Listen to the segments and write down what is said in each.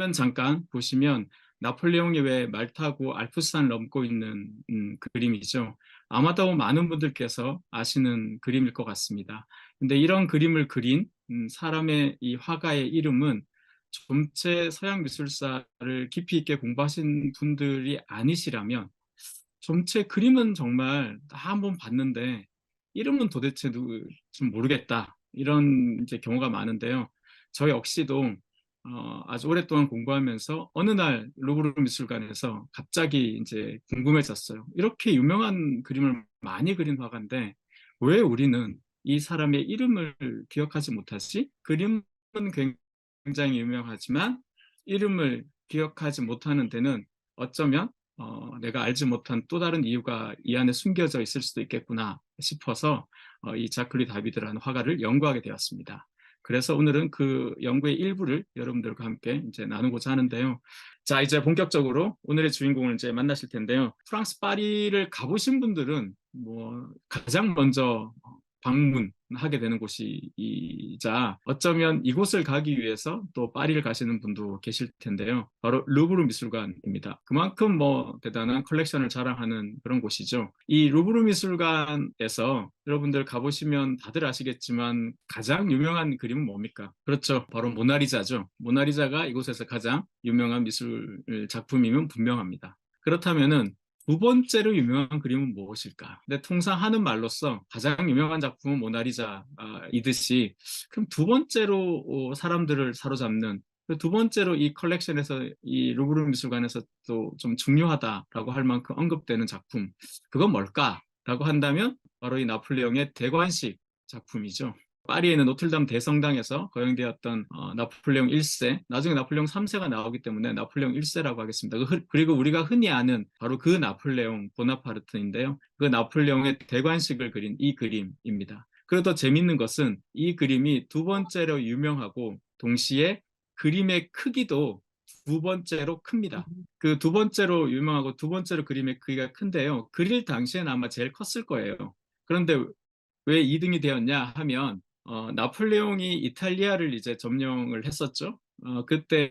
화면 잠깐 보시면 나폴레옹이 왜 말 타고 알프스산을 넘고 있는 음, 그림이죠. 아마도 많은 분들께서 아시는 그림일 것 같습니다. 근데 이런 그림을 그린 음, 사람의 이 화가의 이름은 전체 서양 미술사를 깊이 있게 공부하신 분들이 아니시라면 전체 그림은 정말 다 한번 봤는데 이름은 도대체 누구 좀 모르겠다 이런 이제 경우가 많은데요. 저 역시도 어, 아주 오랫동안 공부하면서 어느 날 루브르 미술관에서 갑자기 이제 궁금해졌어요. 이렇게 유명한 그림을 많이 그린 화가인데 왜 우리는 이 사람의 이름을 기억하지 못하지? 그림은 굉장히 유명하지만 이름을 기억하지 못하는 데는 어쩌면 어, 내가 알지 못한 또 다른 이유가 이 안에 숨겨져 있을 수도 있겠구나 싶어서 어, 이 자클리 다비드라는 화가를 연구하게 되었습니다. 그래서 오늘은 그 연구의 일부를 여러분들과 함께 이제 나누고자 하는데요. 자, 이제 본격적으로 오늘의 주인공을 이제 만나실 텐데요. 프랑스 파리를 가보신 분들은 뭐 가장 먼저 방문하게 되는 곳이자 어쩌면 이곳을 가기 위해서 또 파리를 가시는 분도 계실 텐데요. 바로 루브르 미술관입니다. 그만큼 뭐 대단한 컬렉션을 자랑하는 그런 곳이죠. 이 루브르 미술관에서 여러분들 가보시면 다들 아시겠지만 가장 유명한 그림은 뭡니까? 그렇죠. 바로 모나리자죠. 모나리자가 이곳에서 가장 유명한 미술 작품이면 분명합니다. 그렇다면은 두 번째로 유명한 그림은 무엇일까? 근데 통상 하는 말로서 가장 유명한 작품은 모나리자이듯이 그럼 두 번째로 어, 사람들을 사로잡는 그두 번째로 이 컬렉션에서 이 루브르 미술관에서 또 좀 중요하다라고 할 만큼 언급되는 작품 그건 뭘까라고 한다면 바로 이 나폴레옹의 대관식 작품이죠. 파리에 있는 노틀담 대성당에서 거행되었던 어, 나폴레옹 1세, 나중에 나폴레옹 3세가 나오기 때문에 나폴레옹 1세라고 하겠습니다. 그, 그리고 우리가 흔히 아는 바로 그 나폴레옹 보나파르트인데요. 그 나폴레옹의 대관식을 그린 이 그림입니다. 그리고 더 재밌는 것은 이 그림이 두 번째로 유명하고 동시에 그림의 크기도 두 번째로 큽니다. 그 두 번째로 유명하고 두 번째로 그림의 크기가 큰데요. 그릴 당시에는 아마 제일 컸을 거예요. 그런데 왜 2등이 되었냐 하면 어, 나폴레옹이 이탈리아를 이제 점령을 했었죠. 어, 그때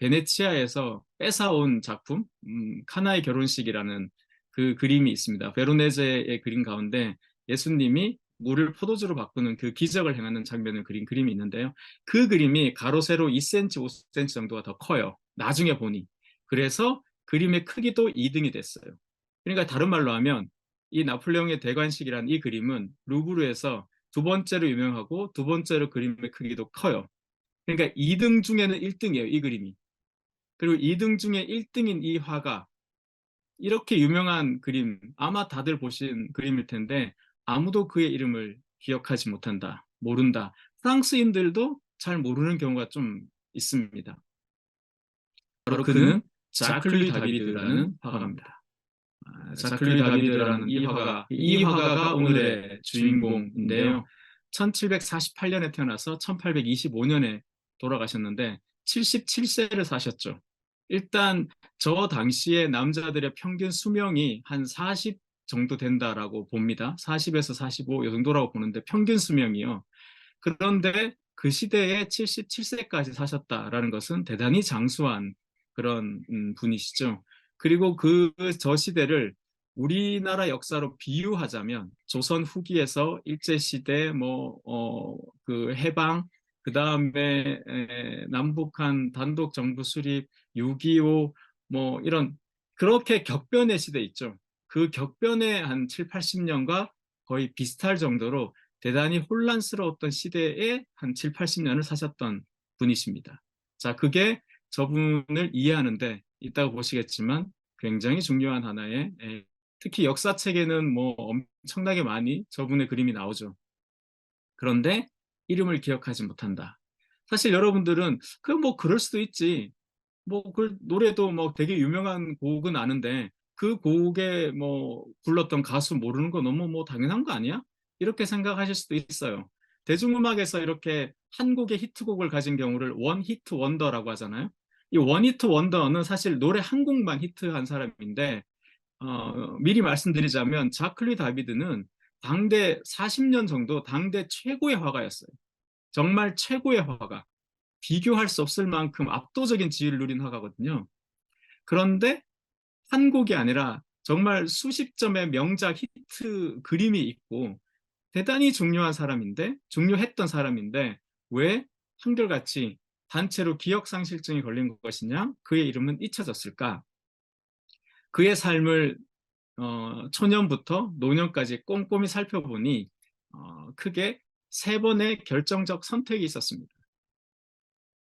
베네치아에서 뺏어온 작품 음, 카나의 결혼식이라는 그 그림이 있습니다. 베로네제의 그림 가운데 예수님이 물을 포도주로 바꾸는 그 기적을 행하는 장면을 그린 그림이 있는데요. 그 그림이 가로 세로 2cm, 5cm 정도가 더 커요. 나중에 보니. 그래서 그림의 크기도 2등이 됐어요. 그러니까 다른 말로 하면 이 나폴레옹의 대관식이라는 이 그림은 루브르에서 두 번째로 유명하고 두 번째로 그림의 크기도 커요. 그러니까 2등 중에는 1등이에요. 이 그림이. 그리고 2등 중에 1등인 이 화가 이렇게 유명한 그림 아마 다들 보신 그림일 텐데 아무도 그의 이름을 기억하지 못한다. 모른다. 프랑스인들도 잘 모르는 경우가 좀 있습니다. 바로 그는 자클리 다비드라는 화가입니다. 자클리 다비드라는 이 화가 이 화가가 오늘의 주인공인데요. 1748년에 태어나서 1825년에 돌아가셨는데 77세를 사셨죠. 일단 저 당시에 남자들의 평균 수명이 한 40 정도 된다라고 봅니다. 40에서 45 이 정도라고 보는데 평균 수명이요. 그런데 그 시대에 77세까지 사셨다라는 것은 대단히 장수한 그런 음, 분이시죠. 그리고 그 저 시대를 우리나라 역사로 비유하자면 조선 후기에서 일제 시대 뭐어그 해방 그 다음에 남북한 단독 정부 수립 6.25 뭐 이런 그렇게 격변의 시대 있죠. 그 격변의 한 7, 80년과 거의 비슷할 정도로 대단히 혼란스러웠던 시대에 한 7, 80년을 사셨던 분이십니다. 자, 그게 저분을 이해하는데 있다고 보시겠지만 굉장히 중요한 하나의 예, 특히 역사책에는 뭐 엄청나게 많이 저분의 그림이 나오죠. 그런데 이름을 기억하지 못한다. 사실 여러분들은 그 뭐 그럴 수도 있지. 뭐 그 노래도 뭐 되게 유명한 곡은 아는데 그 곡에 뭐 불렀던 가수 모르는 거 너무 뭐 당연한 거 아니야? 이렇게 생각하실 수도 있어요. 대중음악에서 이렇게 한 곡의 히트곡을 가진 경우를 원 히트 원더라고 하잖아요. 이 원히트 원더는 사실 노래 한 곡만 히트한 사람인데 어, 미리 말씀드리자면 자클리 다비드는 당대 40년 정도 당대 최고의 화가였어요. 정말 최고의 화가. 비교할 수 없을 만큼 압도적인 지위를 누린 화가거든요. 그런데 한 곡이 아니라 정말 수십 점의 명작 히트 그림이 있고 대단히 중요한 사람인데 중요했던 사람인데 왜 한결같이 단체로 기억상실증이 걸린 것이냐? 그의 이름은 잊혀졌을까? 그의 삶을 어, 초년부터 노년까지 꼼꼼히 살펴보니 어, 크게 세 번의 결정적 선택이 있었습니다.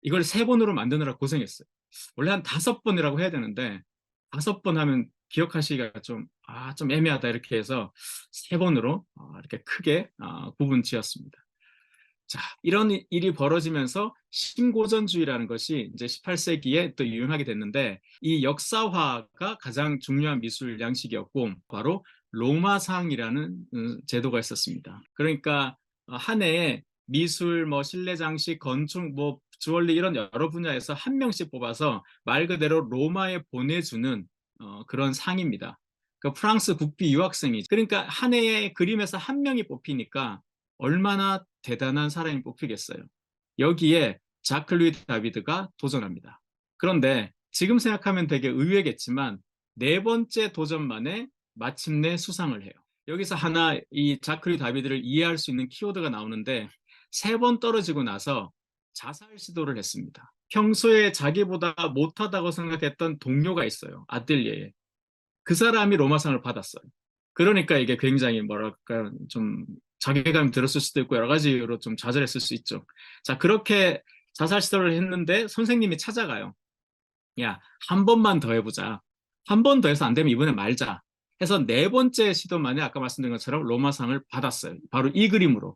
이걸 세 번으로 만드느라 고생했어요. 원래 한 다섯 번이라고 해야 되는데 다섯 번 하면 기억하시기가 좀, 아, 좀 애매하다 이렇게 해서 세 번으로 어, 이렇게 크게 어, 구분 지었습니다. 자, 이런 이- 일이 벌어지면서 신고전주의라는 것이 이제 18세기에 또 유행하게 됐는데 이 역사화가 가장 중요한 미술 양식이었고 바로 로마상이라는 음, 제도가 있었습니다. 그러니까 어, 한 해에 미술, 뭐 실내 장식, 건축, 뭐 주얼리 이런 여러 분야에서 한 명씩 뽑아서 말 그대로 로마에 보내주는 어, 그런 상입니다. 그 프랑스 국비 유학생이 그러니까 한 해에 그림에서 한 명이 뽑히니까 얼마나 대단한 사람이 뽑히겠어요. 여기에 자크 루이 다비드가 도전합니다. 그런데 지금 생각하면 되게 의외겠지만 네 번째 도전 만에 마침내 수상을 해요. 여기서 하나 이 자크 루이 다비드를 이해할 수 있는 키워드가 나오는데 세 번 떨어지고 나서 자살 시도를 했습니다. 평소에 자기보다 못하다고 생각했던 동료가 있어요. 아뜰리에에. 그 사람이 로마상을 받았어요. 그러니까 이게 굉장히 뭐랄까 좀 자괴감이 들었을 수도 있고 여러 가지 이유로 좀 좌절했을 수 있죠. 자, 그렇게 자살 시도를 했는데 선생님이 찾아가요. 야, 한 번만 더 해보자. 한 번 더 해서 안 되면 이번에 말자. 해서 네 번째 시도 만에 아까 말씀드린 것처럼 로마상을 받았어요. 바로 이 그림으로.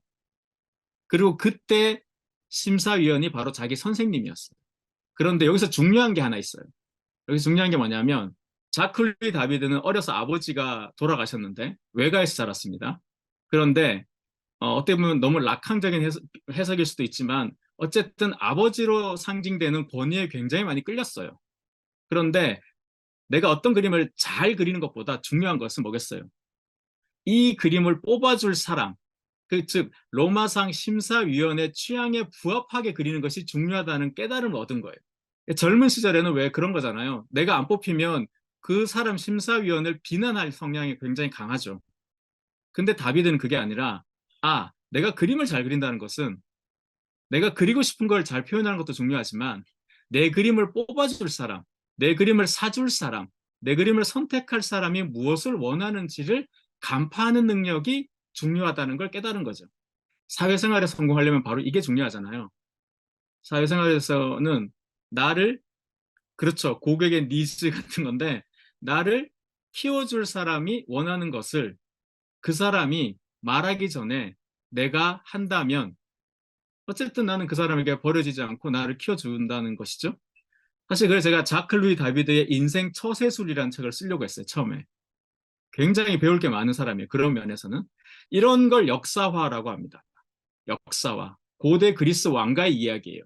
그리고 그때 심사위원이 바로 자기 선생님이었어요. 그런데 여기서 중요한 게 하나 있어요. 여기 중요한 게 뭐냐면 자클리 다비드는 어려서 아버지가 돌아가셨는데 외가에서 자랐습니다. 그런데 어, 어떻게 보면 너무 낙한적인 해석, 해석일 수도 있지만 어쨌든 아버지로 상징되는 권위에 굉장히 많이 끌렸어요. 그런데 내가 어떤 그림을 잘 그리는 것보다 중요한 것은 뭐겠어요? 이 그림을 뽑아줄 사람, 그 즉 로마상 심사위원회 취향에 부합하게 그리는 것이 중요하다는 깨달음을 얻은 거예요. 젊은 시절에는 왜 그런 거잖아요. 내가 안 뽑히면 그 사람 심사위원을 비난할 성향이 굉장히 강하죠. 근데 다비드는 그게 아니라 아, 내가 그림을 잘 그린다는 것은 내가 그리고 싶은 걸 잘 표현하는 것도 중요하지만 내 그림을 뽑아줄 사람, 내 그림을 사줄 사람, 내 그림을 선택할 사람이 무엇을 원하는지를 간파하는 능력이 중요하다는 걸 깨달은 거죠. 사회생활에 성공하려면 바로 이게 중요하잖아요. 사회생활에서는 나를 그렇죠. 고객의 니즈 같은 건데 나를 키워줄 사람이 원하는 것을 그 사람이 말하기 전에 내가 한다면 어쨌든 나는 그 사람에게 버려지지 않고 나를 키워준다는 것이죠. 사실 그래서 제가 자크 루이 다비드의 인생 처세술이라는 책을 쓰려고 했어요. 처음에. 굉장히 배울 게 많은 사람이에요. 그런 면에서는. 이런 걸 역사화라고 합니다. 역사화. 고대 그리스 왕가의 이야기예요.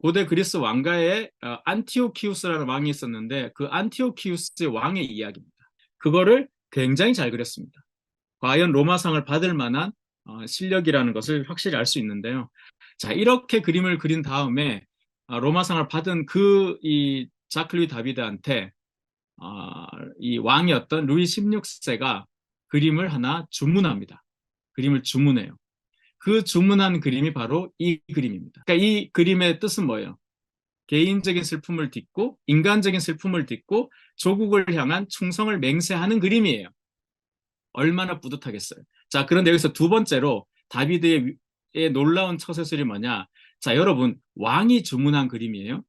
고대 그리스 왕가에 어, 안티오키우스라는 왕이 있었는데 그 안티오키우스의 왕의 이야기입니다. 그거를 굉장히 잘 그렸습니다. 과연 로마상을 받을 만한 어, 실력이라는 것을 확실히 알 수 있는데요. 자, 이렇게 그림을 그린 다음에 어, 로마상을 받은 그 이 자클리 다비드한테 어, 이 왕이었던 루이 16세가 그림을 하나 주문합니다. 그림을 주문해요. 그 주문한 그림이 바로 이 그림입니다. 그러니까 이 그림의 뜻은 뭐예요? 개인적인 슬픔을 딛고 인간적인 슬픔을 딛고 조국을 향한 충성을 맹세하는 그림이에요. 얼마나 뿌듯하겠어요. 자, 그런데 여기서 두 번째로 다비드의 놀라운 처세술이 뭐냐? 자, 여러분, 왕이 주문한 그림이에요.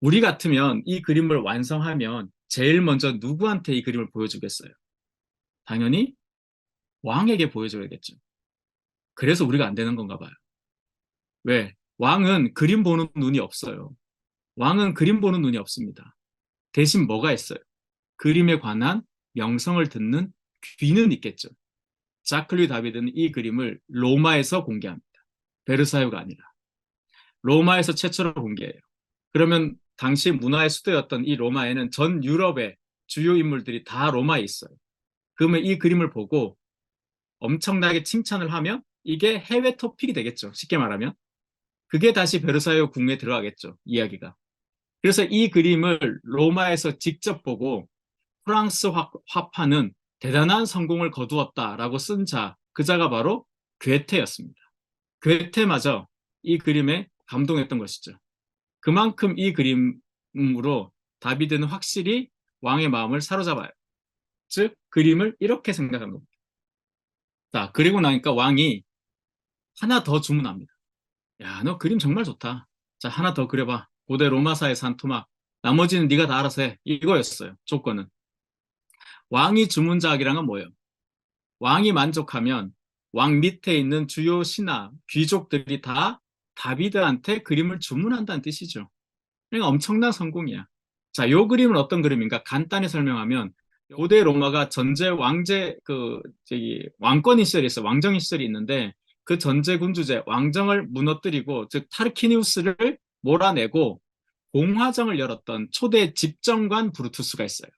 우리 같으면 이 그림을 완성하면 제일 먼저 누구한테 이 그림을 보여주겠어요? 당연히 왕에게 보여줘야겠죠. 그래서 우리가 안 되는 건가 봐요. 왜? 왕은 그림 보는 눈이 없어요. 왕은 그림 보는 눈이 없습니다. 대신 뭐가 있어요? 그림에 관한 명성을 듣는 귀는 있겠죠. 자클리 다비드는 이 그림을 로마에서 공개합니다. 베르사유가 아니라. 로마에서 최초로 공개해요. 그러면 당시 문화의 수도였던 이 로마에는 전 유럽의 주요 인물들이 다 로마에 있어요. 그러면 이 그림을 보고 엄청나게 칭찬을 하면 이게 해외 토픽이 되겠죠. 쉽게 말하면. 그게 다시 베르사유 궁에 들어가겠죠. 이야기가. 그래서 이 그림을 로마에서 직접 보고 프랑스 화, 화파는 대단한 성공을 거두었다라고 쓴 자, 그 자가 바로 괴테였습니다. 괴테마저 이 그림에 감동했던 것이죠. 그만큼 이 그림으로 다비드는 확실히 왕의 마음을 사로잡아요. 즉, 그림을 이렇게 생각한 겁니다. 자, 그리고 나니까 왕이 하나 더 주문합니다. 야, 너 그림 정말 좋다. 자, 하나 더 그려봐. 고대 로마사의 산토막. 나머지는 네가 다 알아서 해. 이거였어요. 조건은. 왕이 주문자학이란 뭐예요? 왕이 만족하면 왕 밑에 있는 주요 신하, 귀족들이 다 다비드한테 그림을 주문한다는 뜻이죠. 그러니까 엄청난 성공이야. 자, 요 그림은 어떤 그림인가? 간단히 설명하면 고대 로마가 전제 왕제 그 저기 왕권인 시절이 있어 왕정인 시절이 있는데 그 전제 군주제 왕정을 무너뜨리고 즉 타르키니우스를 몰아내고 공화정을 열었던 초대 집정관 브루투스가 있어요.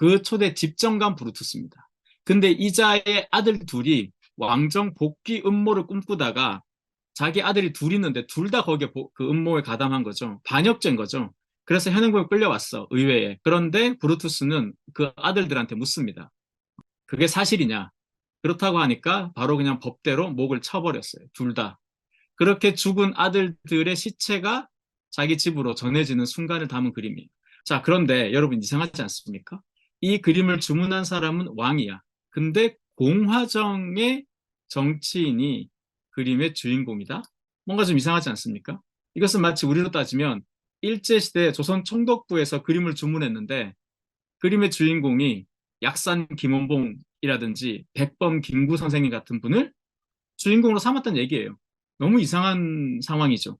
그 초대 집정관 브루투스입니다. 근데 이자의 아들 둘이 왕정 복귀 음모를 꿈꾸다가 자기 아들이 둘 있는데 둘 다 거기에 그 음모에 가담한 거죠. 반역죄인 거죠. 그래서 현행범에 끌려왔어, 의회에. 그런데 브루투스는 그 아들들한테 묻습니다. 그게 사실이냐? 그렇다고 하니까 바로 그냥 법대로 목을 쳐버렸어요. 둘 다. 그렇게 죽은 아들들의 시체가 자기 집으로 전해지는 순간을 담은 그림이에요. 자, 그런데 여러분 이상하지 않습니까? 이 그림을 주문한 사람은 왕이야. 근데 공화정의 정치인이 그림의 주인공이다? 뭔가 좀 이상하지 않습니까? 이것은 마치 우리로 따지면 일제시대 조선 총독부에서 그림을 주문했는데 그림의 주인공이 약산 김원봉이라든지 백범 김구 선생님 같은 분을 주인공으로 삼았다는 얘기예요. 너무 이상한 상황이죠.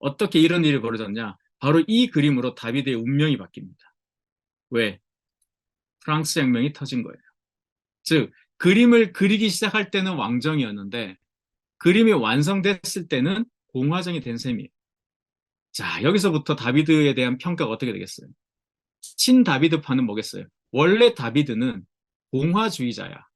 어떻게 이런 일이 벌어졌냐? 바로 이 그림으로 다비드의 운명이 바뀝니다. 왜? 프랑스 혁명이 터진 거예요. 즉, 그림을 그리기 시작할 때는 왕정이었는데 그림이 완성됐을 때는 공화정이 된 셈이에요. 자, 여기서부터 다비드에 대한 평가가 어떻게 되겠어요? 친 다비드파는 뭐겠어요? 원래 다비드는 공화주의자야.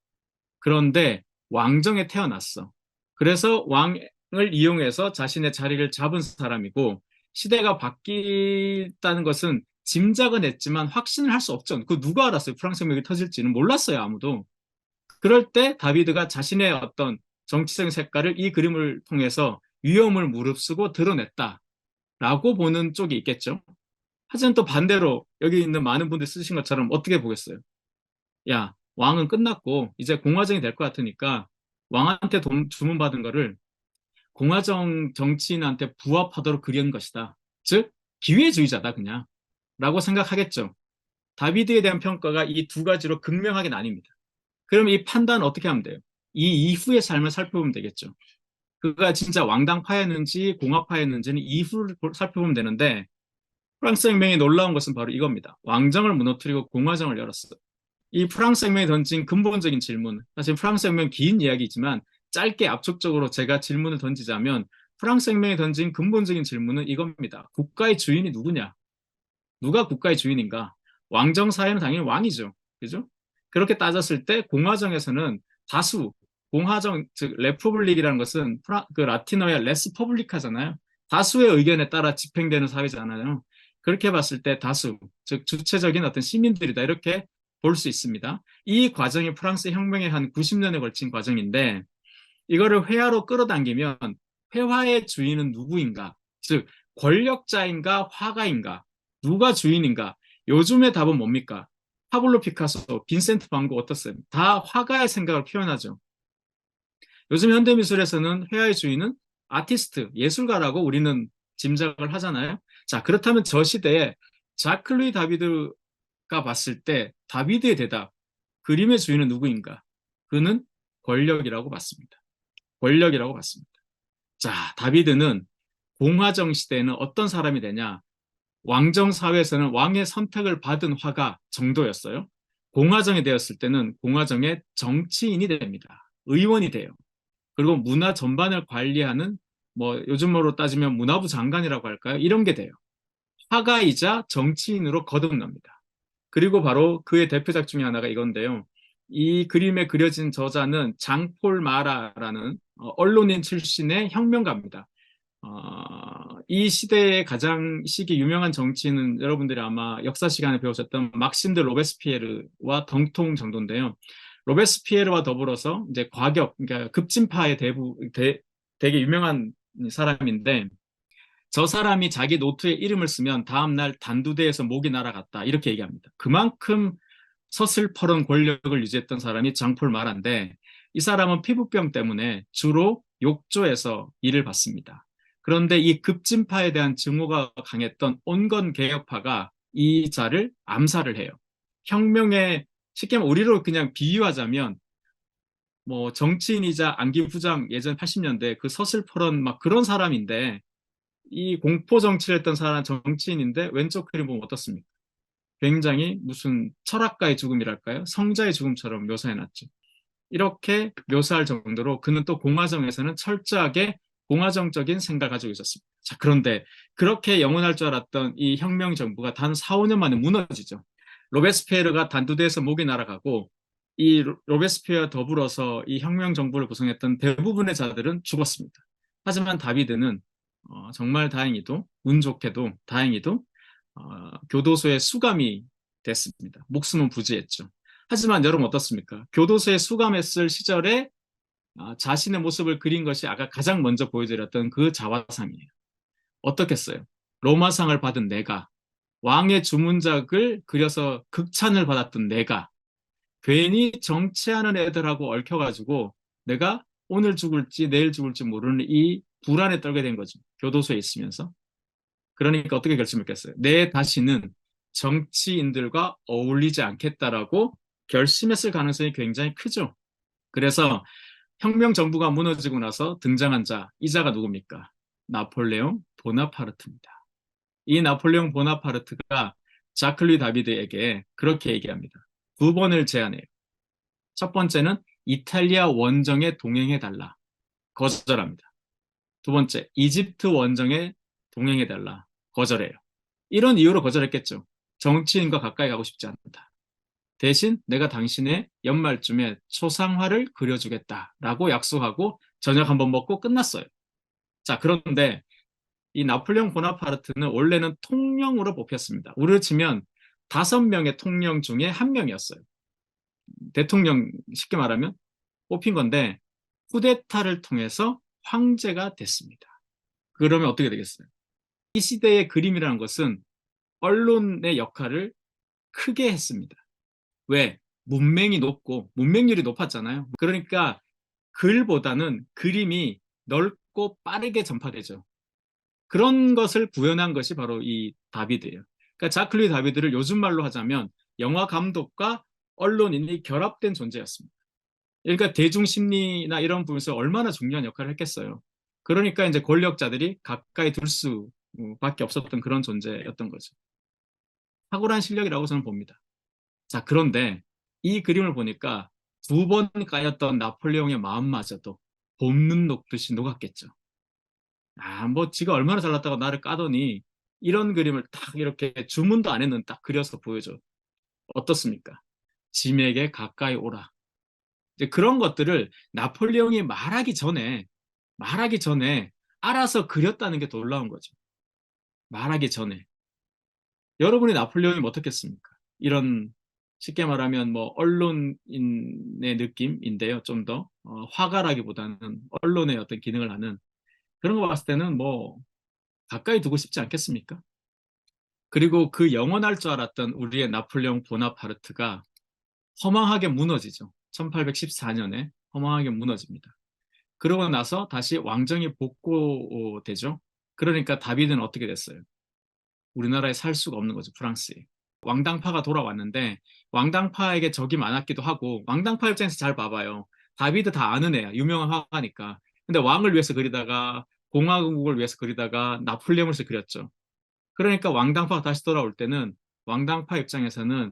그런데 왕정에 태어났어. 그래서 왕을 이용해서 자신의 자리를 잡은 사람이고 시대가 바뀌었다는 것은 짐작은 했지만 확신을 할 수 없죠. 그 누가 알았어요? 프랑스 혁명이 터질지는 몰랐어요, 아무도. 그럴 때 다비드가 자신의 어떤 정치적 색깔을 이 그림을 통해서 위험을 무릅쓰고 드러냈다. 라고 보는 쪽이 있겠죠. 하지만 또 반대로 여기 있는 많은 분들이 쓰신 것처럼 어떻게 보겠어요? 야, 왕은 끝났고 이제 공화정이 될 것 같으니까 왕한테 돈 주문받은 거를 공화정 정치인한테 부합하도록 그린 것이다. 즉, 기회주의자다, 그냥. 라고 생각하겠죠. 다비드에 대한 평가가 이 두 가지로 극명하게 나뉩니다. 그럼 이 판단은 어떻게 하면 돼요? 이 이후의 삶을 살펴보면 되겠죠. 그가 진짜 왕당파였는지 공화파였는지는 이후를 살펴보면 되는데 프랑스 혁명이 놀라운 것은 바로 이겁니다. 왕정을 무너뜨리고 공화정을 열었어. 이 프랑스 혁명이 던진 근본적인 질문, 사실 프랑스 혁명 긴 이야기지만 짧게 압축적으로 제가 질문을 던지자면 프랑스 혁명이 던진 근본적인 질문은 이겁니다. 국가의 주인이 누구냐? 누가 국가의 주인인가? 왕정 사회는 당연히 왕이죠. 그죠? 그렇게 따졌을 때 공화정에서는 다수 공화정 즉 레퍼블릭이라는 것은 프라, 그 라틴어의 레스 퍼블리카잖아요. 다수의 의견에 따라 집행되는 사회잖아요. 그렇게 봤을 때 다수 즉 주체적인 어떤 시민들이다 이렇게 볼 수 있습니다. 이 과정이 프랑스 혁명의 한 90년에 걸친 과정인데 이거를 회화로 끌어당기면 회화의 주인은 누구인가? 즉 권력자인가 화가인가? 누가 주인인가? 요즘의 답은 뭡니까? 파블로 피카소, 빈센트 반고 어떻어요? 다 화가의 생각을 표현하죠. 요즘 현대미술에서는 회화의 주인은 아티스트, 예술가라고 우리는 짐작을 하잖아요. 자, 그렇다면 저 시대에 자클루이 다비드가 봤을 때 다비드의 대답, 그림의 주인은 누구인가? 그는 권력이라고 봤습니다. 권력이라고 봤습니다. 자, 다비드는 공화정 시대에는 어떤 사람이 되냐? 왕정 사회에서는 왕의 선택을 받은 화가 정도였어요. 공화정이 되었을 때는 공화정의 정치인이 됩니다. 의원이 돼요. 그리고 문화 전반을 관리하는 뭐 요즘으로 따지면 문화부 장관이라고 할까요? 이런 게 돼요. 화가이자 정치인으로 거듭납니다. 그리고 바로 그의 대표작 중에 하나가 이건데요. 이 그림에 그려진 저자는 장폴 마라라는 어, 언론인 출신의 혁명가입니다. 어, 이 시대의 가장 시기 유명한 정치인은 여러분들이 아마 역사 시간에 배우셨던 막심 드 로베스피에르와 정통 정도인데요. 로베스피에르와 더불어서 이제 과격, 그러니까 급진파의 대부, 대, 되게 유명한 사람인데 저 사람이 자기 노트에 이름을 쓰면 다음날 단두대에서 목이 날아갔다. 이렇게 얘기합니다. 그만큼 서슬퍼런 권력을 유지했던 사람이 장폴 마라인데 이 사람은 피부병 때문에 주로 욕조에서 일을 받습니다. 그런데 이 급진파에 대한 증오가 강했던 온건 개혁파가 이 자를 암살을 해요. 혁명의 쉽게 말하면 우리로 그냥 비유하자면 뭐 정치인이자 안기 부장 예전 80년대 그 서슬퍼런 막 그런 사람인데 이 공포 정치를 했던 사람 정치인인데 왼쪽 그림 보면 어떻습니까? 굉장히 무슨 철학가의 죽음이랄까요? 성자의 죽음처럼 묘사해놨죠. 이렇게 묘사할 정도로 그는 또 공화정에서는 철저하게 공화정적인 생각을 가지고 있었습니다. 자, 그런데 그렇게 영원할 줄 알았던 이 혁명 정부가 단 4, 5년 만에 무너지죠. 로베스피에르가 단두대에서 목이 날아가고 이 로베스피에르 더불어서 이 혁명 정부를 구성했던 대부분의 자들은 죽었습니다. 하지만 다비드는 어, 정말 다행히도 운 좋게도 다행히도 어, 교도소에 수감이 됐습니다. 목숨은 부지했죠. 하지만 여러분 어떻습니까? 교도소에 수감했을 시절에 어, 자신의 모습을 그린 것이 아까 가장 먼저 보여드렸던 그 자화상이에요. 어떻겠어요? 로마상을 받은 내가 왕의 주문작을 그려서 극찬을 받았던 내가 괜히 정치하는 애들하고 얽혀가지고 내가 오늘 죽을지 내일 죽을지 모르는 이 불안에 떨게 된 거죠. 교도소에 있으면서. 그러니까 어떻게 결심했겠어요? 내 다시는 정치인들과 어울리지 않겠다라고 결심했을 가능성이 굉장히 크죠. 그래서 혁명 정부가 무너지고 나서 등장한 자, 이 자가 누굽니까? 나폴레옹 보나파르트입니다. 이 나폴레옹 보나파르트가 자클리 다비드에게 그렇게 얘기합니다. 두 번을 제안해요. 첫 번째는 이탈리아 원정에 동행해달라. 거절합니다. 두 번째, 이집트 원정에 동행해달라. 거절해요. 이런 이유로 거절했겠죠. 정치인과 가까이 가고 싶지 않다. 대신 내가 당신의 연말쯤에 초상화를 그려주겠다라고 약속하고 저녁 한번 먹고 끝났어요. 자, 그런데 이 나폴레옹 보나파르트는 원래는 통령으로 뽑혔습니다. 우리로 치면 다섯 명의 통령 중에 한 명이었어요. 대통령 쉽게 말하면 뽑힌 건데 쿠데타를 통해서 황제가 됐습니다. 그러면 어떻게 되겠어요? 이 시대의 그림이라는 것은 언론의 역할을 크게 했습니다. 왜? 문맹이 높고 문맹률이 높았잖아요. 그러니까 글보다는 그림이 넓고 빠르게 전파되죠. 그런 것을 구현한 것이 바로 이 다비드예요. 그러니까 자클리 다비드를 요즘 말로 하자면 영화 감독과 언론인이 결합된 존재였습니다. 그러니까 대중 심리나 이런 부분에서 얼마나 중요한 역할을 했겠어요. 그러니까 이제 권력자들이 가까이 둘 수밖에 없었던 그런 존재였던 거죠. 탁월한 실력이라고 저는 봅니다. 자, 그런데 이 그림을 보니까 두 번 까였던 나폴레옹의 마음마저도 봄눈 녹듯이 녹았겠죠. 아, 뭐 지가 얼마나 잘났다고 나를 까더니 이런 그림을 딱 이렇게 주문도 안 했는 딱 그려서 보여줘. 어떻습니까? 짐에게 가까이 오라. 이제 그런 것들을 나폴레옹이 말하기 전에 말하기 전에 알아서 그렸다는 게 놀라운 거죠. 말하기 전에. 여러분이 나폴레옹이 어떻겠습니까? 이런 쉽게 말하면 뭐 언론인의 느낌인데요. 좀더 어, 화가라기보다는 언론의 어떤 기능을 하는 그런 거 봤을 때는 뭐 가까이 두고 싶지 않겠습니까? 그리고 그 영원할 줄 알았던 우리의 나폴레옹 보나파르트가 허망하게 무너지죠. 1814년에 허망하게 무너집니다. 그러고 나서 다시 왕정이 복고되죠. 그러니까 다비드는 어떻게 됐어요? 우리나라에 살 수가 없는 거죠. 프랑스에. 왕당파가 돌아왔는데 왕당파에게 적이 많았기도 하고 왕당파 입장에서 잘 봐봐요. 다비드 다 아는 애야. 유명한 화가니까. 근데 왕을 위해서 그리다가 공화국을 위해서 그리다가 나폴레옹을 그렸죠. 그러니까 왕당파가 다시 돌아올 때는 왕당파 입장에서는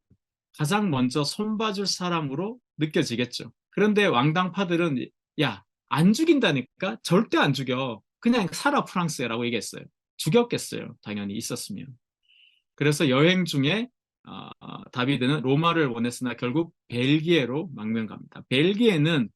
가장 먼저 손봐줄 사람으로 느껴지겠죠. 그런데 왕당파들은 야, 안 죽인다니까? 절대 안 죽여. 그냥 살아 프랑스라고 얘기했어요. 죽였겠어요. 당연히 있었으면. 그래서 여행 중에 어, 다비드는 로마를 원했으나 결국 벨기에로 망명 갑니다. 벨기에는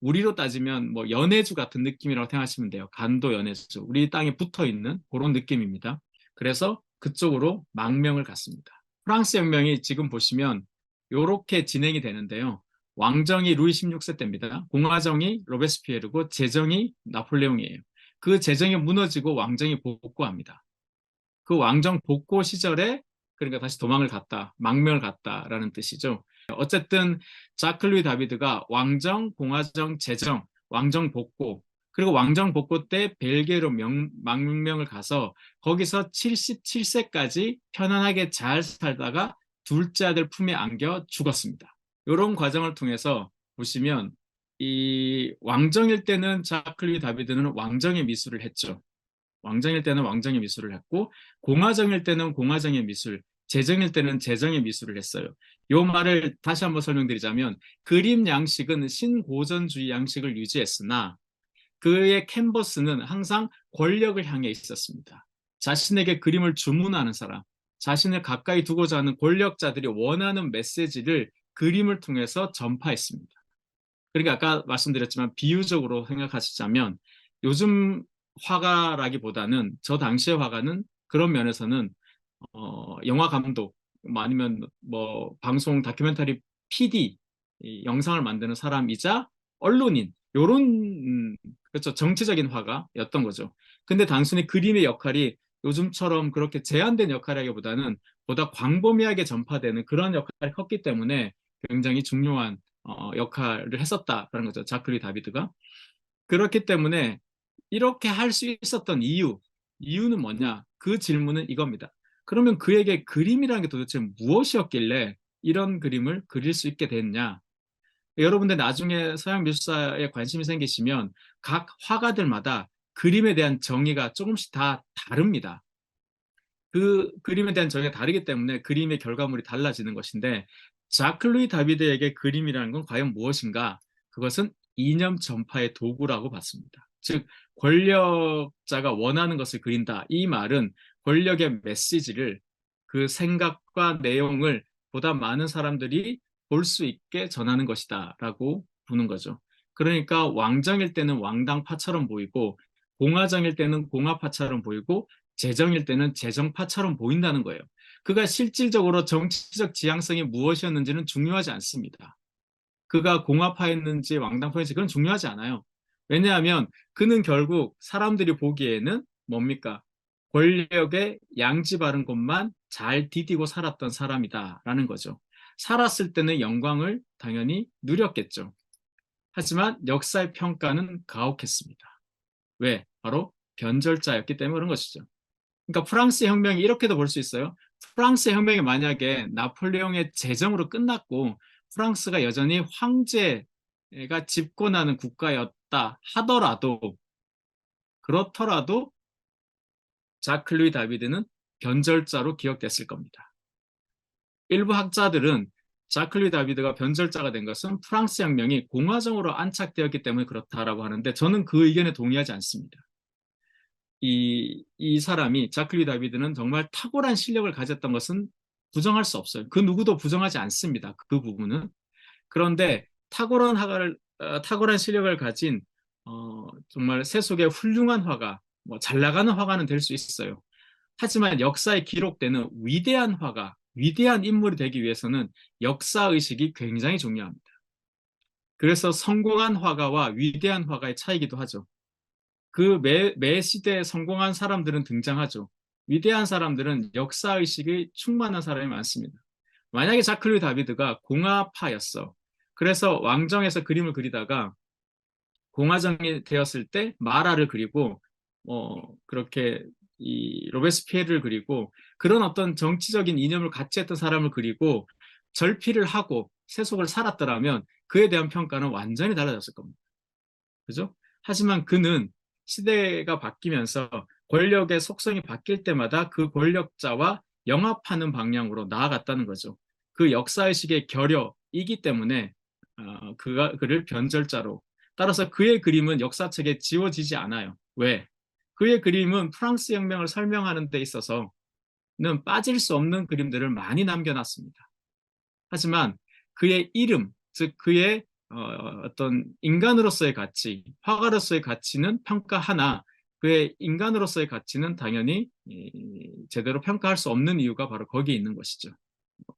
우리로 따지면 뭐 연해주 같은 느낌이라고 생각하시면 돼요. 간도 연해주. 우리 땅에 붙어 있는 그런 느낌입니다. 그래서 그쪽으로 망명을 갔습니다. 프랑스 혁명이 지금 보시면 이렇게 진행이 되는데요. 왕정이 루이 16세 때입니다. 공화정이 로베스피에르고 제정이 나폴레옹이에요. 그 제정이 무너지고 왕정이 복구합니다. 그 왕정 복구 시절에 그러니까 다시 도망을 갔다, 망명을 갔다라는 뜻이죠. 어쨌든 자클 루이 다비드가 왕정, 공화정, 제정, 왕정 복구 그리고 왕정 복구 때 벨기에로 명, 망명을 가서 거기서 77세까지 편안하게 잘 살다가 둘째 아들 품에 안겨 죽었습니다. 이런 과정을 통해서 보시면 이 왕정일 때는 자클 루이 다비드는 왕정의 미술을 했죠. 왕정일 때는 왕정의 미술을 했고 공화정일 때는 공화정의 미술, 재정일 때는 재정의 미술을 했어요. 이 말을 다시 한번 설명드리자면 그림 양식은 신고전주의 양식을 유지했으나 그의 캔버스는 항상 권력을 향해 있었습니다. 자신에게 그림을 주문하는 사람, 자신을 가까이 두고자 하는 권력자들이 원하는 메시지를 그림을 통해서 전파했습니다. 그러니까 아까 말씀드렸지만 비유적으로 생각하시자면 요즘 화가라기보다는 저 당시의 화가는 그런 면에서는 어, 영화 감독 뭐 아니면 뭐 방송 다큐멘터리 PD 영상을 만드는 사람이자 언론인 요런 음, 그렇죠 정치적인 화가였던 거죠. 근데 단순히 그림의 역할이 요즘처럼 그렇게 제한된 역할이라기보다는 보다 광범위하게 전파되는 그런 역할이 컸기 때문에 굉장히 중요한 어, 역할을 했었다라는 거죠. 자클리 다비드가 그렇기 때문에 이렇게 할 수 있었던 이유 이유는 뭐냐? 그 질문은 이겁니다. 그러면 그에게 그림이라는 게 도대체 무엇이었길래 이런 그림을 그릴 수 있게 됐냐? 여러분들 나중에 서양 미술사에 관심이 생기시면 각 화가들마다 그림에 대한 정의가 조금씩 다 다릅니다. 그 그림에 대한 정의가 다르기 때문에 그림의 결과물이 달라지는 것인데 자클루이 다비드에게 그림이라는 건 과연 무엇인가? 그것은 이념 전파의 도구라고 봤습니다. 즉 권력자가 원하는 것을 그린다. 이 말은 권력의 메시지를 그 생각과 내용을 보다 많은 사람들이 볼 수 있게 전하는 것이다 라고 보는 거죠. 그러니까 왕정일 때는 왕당파처럼 보이고 공화정일 때는 공화파처럼 보이고 재정일 때는 재정파처럼 보인다는 거예요. 그가 실질적으로 정치적 지향성이 무엇이었는지는 중요하지 않습니다. 그가 공화파였는지 왕당파였는지 그건 중요하지 않아요. 왜냐하면 그는 결국 사람들이 보기에는 뭡니까? 권력의 양지 바른 곳만 잘 디디고 살았던 사람이다라는 거죠. 살았을 때는 영광을 당연히 누렸겠죠. 하지만 역사의 평가는 가혹했습니다. 왜? 바로 변절자였기 때문에 그런 것이죠. 그러니까 프랑스 혁명이 이렇게도 볼 수 있어요. 프랑스 혁명이 만약에 나폴레옹의 재정으로 끝났고 프랑스가 여전히 황제가 집권하는 국가였 다 하더라도 그렇더라도 자클루이 다비드는 변절자로 기억됐을 겁니다. 일부 학자들은 자클리 다비드가 변절자가 된 것은 프랑스 혁명이 공화정으로 안착되었기 때문에 그렇다라고 하는데 저는 그 의견에 동의하지 않습니다. 이, 이 사람이 자클리 다비드는 정말 탁월한 실력을 가졌던 것은 부정할 수 없어요. 그 누구도 부정하지 않습니다. 그 부분은. 그런데 탁월한 화가를 어, 탁월한 실력을 가진 어, 정말 세속의 훌륭한 화가 뭐 잘 나가는 화가는 될 수 있어요. 하지만 역사에 기록되는 위대한 화가 위대한 인물이 되기 위해서는 역사 의식이 굉장히 중요합니다. 그래서 성공한 화가와 위대한 화가의 차이기도 하죠. 그 매, 매 시대에 성공한 사람들은 등장하죠. 위대한 사람들은 역사 의식이 충만한 사람이 많습니다. 만약에 자클리 다비드가 공화파였어. 그래서 왕정에서 그림을 그리다가 공화정이 되었을 때 마라를 그리고 어, 그렇게 이 로베스피에르를 그리고 그런 어떤 정치적인 이념을 같이 했던 사람을 그리고 절필을 하고 세속을 살았더라면 그에 대한 평가는 완전히 달라졌을 겁니다. 그죠? 하지만 그는 시대가 바뀌면서 권력의 속성이 바뀔 때마다 그 권력자와 영합하는 방향으로 나아갔다는 거죠. 그 역사의식의 결여이기 때문에 어, 그가 그를 변절자로 따라서 그의 그림은 역사책에 지워지지 않아요. 왜? 그의 그림은 프랑스 혁명을 설명하는 데 있어서는 빠질 수 없는 그림들을 많이 남겨놨습니다. 하지만 그의 이름, 즉 그의 어, 떤 인간으로서의 가치, 화가로서의 가치는 평가하나 그의 인간으로서의 가치는 당연히 이, 제대로 평가할 수 없는 이유가 바로 거기에 있는 것이죠.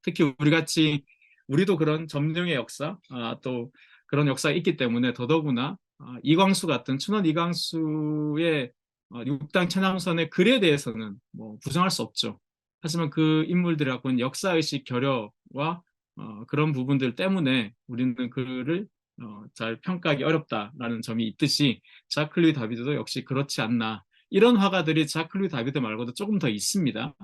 특히 우리 같이 우리도 그런 점령의 역사, 아, 또 그런 역사가 있기 때문에 더더구나 아, 이광수 같은 춘원 이광수의 어, 육당 천왕선의 글에 대해서는 뭐 부정할 수 없죠. 하지만 그 인물들하고는 역사의식 결여와 어, 그런 부분들 때문에 우리는 그를 어, 잘 평가하기 어렵다라는 점이 있듯이 자클리 다비드도 역시 그렇지 않나. 이런 화가들이 자클리 다비드 말고도 조금 더 있습니다.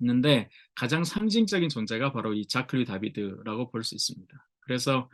있는데 가장 상징적인 존재가 바로 이 자클리 다비드라고 볼 수 있습니다. 그래서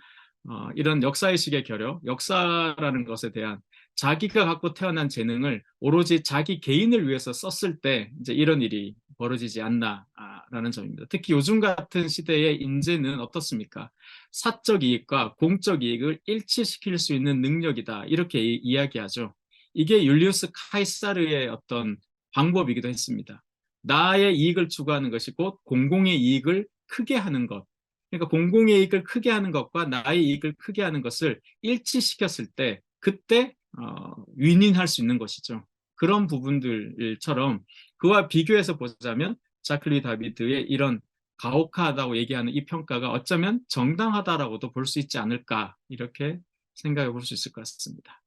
어, 이런 역사의식의 결여, 역사라는 것에 대한 자기가 갖고 태어난 재능을 오로지 자기 개인을 위해서 썼을 때 이제 이런 일이 벌어지지 않나라는 점입니다. 특히 요즘 같은 시대의 인재는 어떻습니까? 사적 이익과 공적 이익을 일치시킬 수 있는 능력이다. 이렇게 이, 이야기하죠. 이게 율리우스 카이사르의 어떤 방법이기도 했습니다. 나의 이익을 추구하는 것이 곧 공공의 이익을 크게 하는 것. 그러니까 공공의 이익을 크게 하는 것과 나의 이익을 크게 하는 것을 일치시켰을 때 그때 어, 윈윈할 수 있는 것이죠. 그런 부분들처럼 그와 비교해서 보자면 자클리 다비드의 이런 가혹하다고 얘기하는 이 평가가 어쩌면 정당하다라고도 볼 수 있지 않을까 이렇게 생각해 볼 수 있을 것 같습니다.